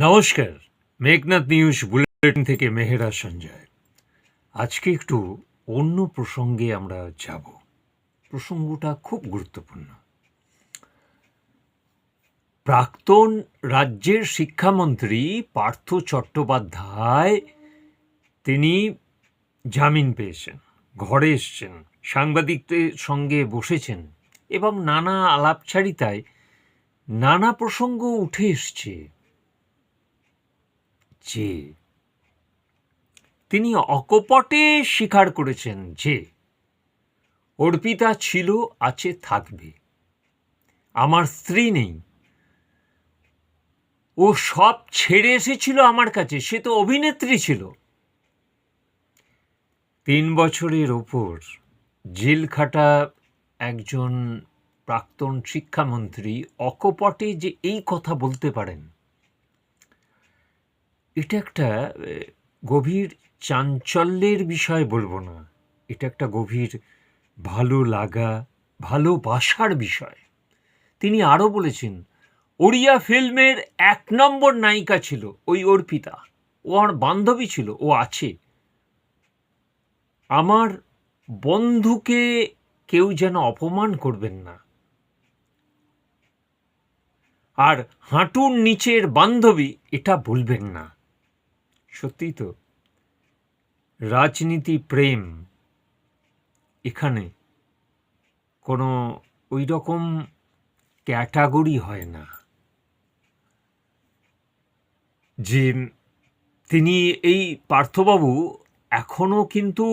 নমস্কার। Meghnad news bulletin থেকে মেহেরা সঞ্জয়। আজকে একটু অন্য প্রসঙ্গে আমরা যাব। প্রসঙ্গটা খুব গুরুত্বপূর্ণ। প্রাক্তন রাজ্যের শিক্ষামন্ত্রী পার্থ চট্টোপাধ্যায়, তিনি জামিন পেয়েছেন, ঘরে এসছেন, সাংবাদিকদের সঙ্গে বসেছেন এবং নানা আলাপচারিতায় নানা প্রসঙ্গ উঠে এসছে। যে তিনি অকপটে স্বীকার করেছেন যে অর্পিতা ছিল, আছে, থাকবে। আমার স্ত্রী নেই। ও সব ছেড়ে এসেছিল আমার কাছে, সে তো অভিনেত্রী ছিল। তিন বছরের ওপর জেল খাটা একজন প্রাক্তন শিক্ষামন্ত্রী অকপটে যে এই কথা বলতে পারেন এটা একটা গভীর চাঞ্চল্যের বিষয় বলব না। এটা একটা গভীর ভালো লাগা ভালোবাসার বিষয়। তিনি আরও বলেছেন, ওড়িয়া ফিল্মের এক নম্বর নায়িকা ছিল ওই অর্পিতা ও আমার বান্ধবী ছিল, ও আছে। আমার বন্ধুকে কেউ যেন অপমান করবেন না। আর হাঁটুর নিচের বান্ধবী এটা বলবেন না। সত্যিই তো। রাজনীতি প্রেম। এখানে কোনো ওই রকম ক্যাটাগরি হয় না। যে তিনি এই পার্থবাবু এখনও কিন্তু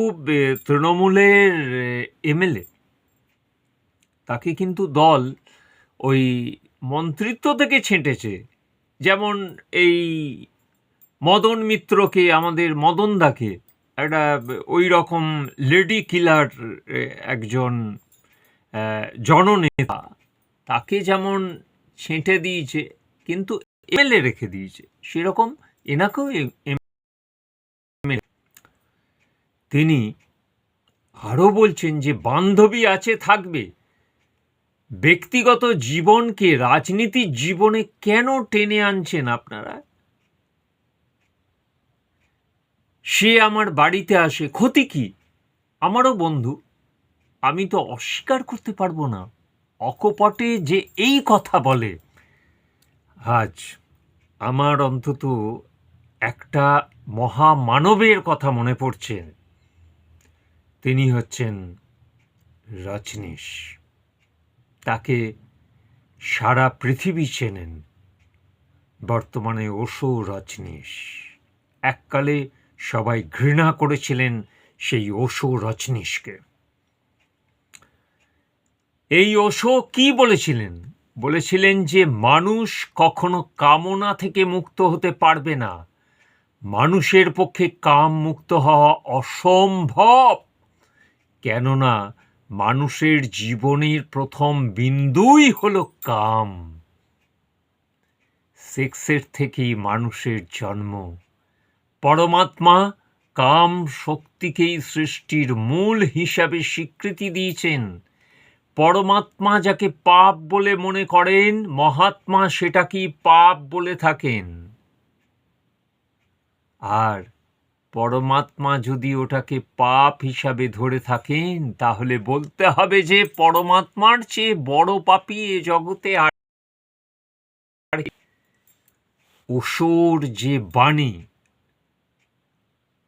তৃণমূলের এমএলএ তাকে কিন্তু দল ওই মন্ত্রিত্ব থেকে ছেঁটেছে। যেমন এই মদন মিত্রকে, আমাদের মদনদাকে একটা ওই রকম লেডি কিলার একজন জননেতা, তাকে যেমন ছেঁটে দিয়েছে, কিন্তু এমএলএ রেখে দিয়েছে, সেরকম এনাকেও তিনি আরও বলছেন যে বান্ধবী আছে, থাকবে। ব্যক্তিগত জীবনকে, রাজনীতির জীবনে কেন টেনে আনছেন আপনারা? সে আমার বাড়িতে আসে, ক্ষতি কি? আমারও বন্ধু। আমি তো অস্বীকার করতে পারব না। অকপটে যে এই কথা বলে। আজ আমার অন্তত একটা মহামানবের কথা মনে পড়ছে। তিনি হচ্ছেন রজনীশ। তাকে সারা পৃথিবী চেনেন। বর্তমানে ওশো রজনীশ। এককালে সবাই ঘৃণা করেছিলেন সেই ওশো রজনীশকে। এই ওশো কি বলেছিলেন? বলেছিলেন যে মানুষ কখনো কামনা থেকে মুক্ত হতে পারবে না। মানুষের পক্ষে কাম মুক্ত হওয়া অসম্ভব। কেননা মানুষের জীবনের প্রথম বিন্দুই হলো কাম। সেক্সের থেকেই মানুষের জন্ম। পরমাত্মা কাম শক্তিকেই সৃষ্টির মূল হিসাবে স্বীকৃতি দিয়েছেন। পরমাত্মা যাকে পাপ বলে মনে করেন, মহাত্মা সেটাকেই পাপ বলে থাকেন। আর পরমাত্মা যদি ওটাকে পাপ হিসাবে ধরে থাকেন, তাহলে বলতে হবে যে পরমাত্মার চেয়ে বড় পাপী এ জগতে আর ওষুর যে বাণী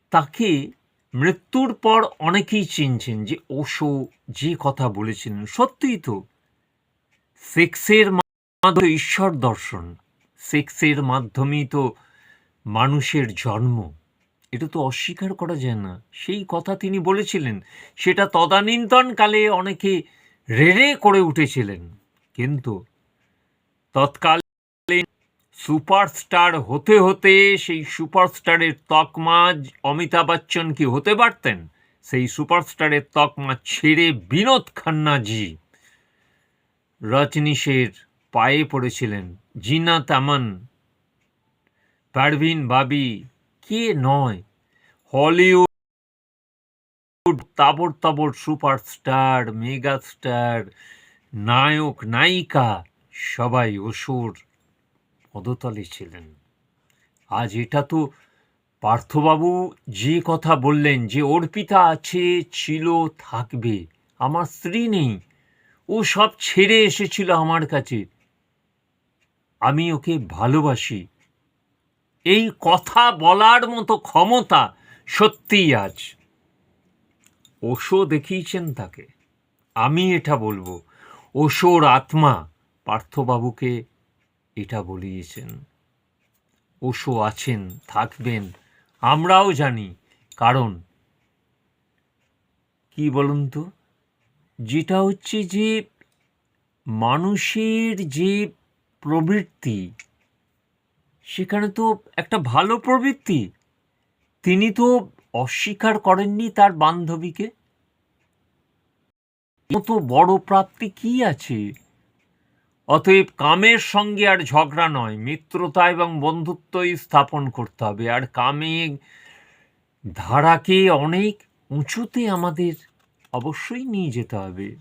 তাকে মৃত্যুর পর অনেকেই চিনছেন যে ওশো যে কথা বলেছিলেন, সত্যিই তো। সেক্সের মাধ্যমে ঈশ্বর দর্শন, সেক্সের মাধ্যমেই তো মানুষের জন্ম। এটা তো অস্বীকার করা যায় না। সেই কথা তিনি বলেছিলেন, সেটা তদানীন্তন কালে অনেকে রেড়ে করে উঠেছিলেন। কিন্তু তৎকালীন সুপারস্টার হতে হতে সেই সুপারস্টারের তকমা অমিতাভ বচ্চন কি হতে পারতেন? সেই সুপারস্টারের তকমা ছেড়ে বিনোদ খান্নাজি। রজনীশের পায়ে পড়েছিলেন জিনা তামান, পারভিন বাবি, কে নয়? হলিউড তাবড় তাবড় সুপারস্টার, মেগাস্টার, নায়ক, নায়িকা, সবাই অসুর। পদতলে ছিলেন। আজ এটা তো পার্থবাবু যে কথা বললেন, যে অর্পিতা আছে, ছিল, থাকবে, আমার স্ত্রী নেই, ও সব ছেড়ে এসেছিল আমার কাছে। আমি ওকে ভালোবাসি। এই কথা বলার মতো ক্ষমতা সত্যিই আজ। ওশো দেখিয়েছেন তাকে। আমি এটা বলব। ওশোর আত্মা পার্থবাবুকে এটা বলিয়েছেন। ওশো আছেন, থাকবেন, আমরাও জানি। কারণ, কি বলুন তো? যেটা হচ্ছে যে, মানুষের যে প্রবৃত্তি, সেখানে তো একটা ভালো প্রবৃত্তি। তিনি তো অস্বীকার করেননি তার বান্ধবীকে। মতো বড় প্রাপ্তি কি আছে? অতএব কামের সঙ্গে আর ঝগড়া নয়, মিত্রতা এবং বন্ধুত্বই স্থাপন করতে হবে। আর কামে ধারাকে অনেক উঁচুতে আমাদের অবশ্যই নিয়ে যেতে হবে।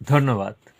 ধন্যবাদ।